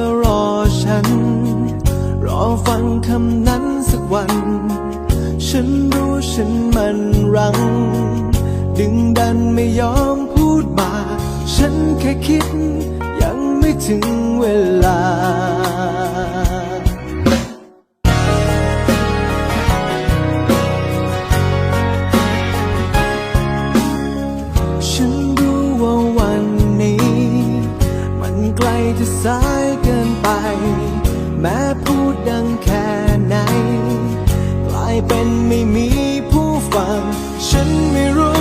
อรอฉัน รอฟังคำนั้นสักวัน ฉันรู้ฉันมันรัง ดึงดันไม่ยอมพูดมา ฉันแค่คิดยังไม่ถึงเวลา เป็นไม่มีผู้ฟัง ฉันไม่รู้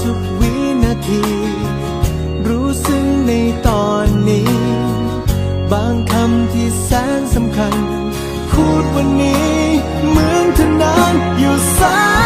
ทุกวินาที รู้ซึ้งในตอนนี้ บางคำที่แสนสำคัญ พูดวันนี้ เหมือนเธอนั้นอยู่ซ้าย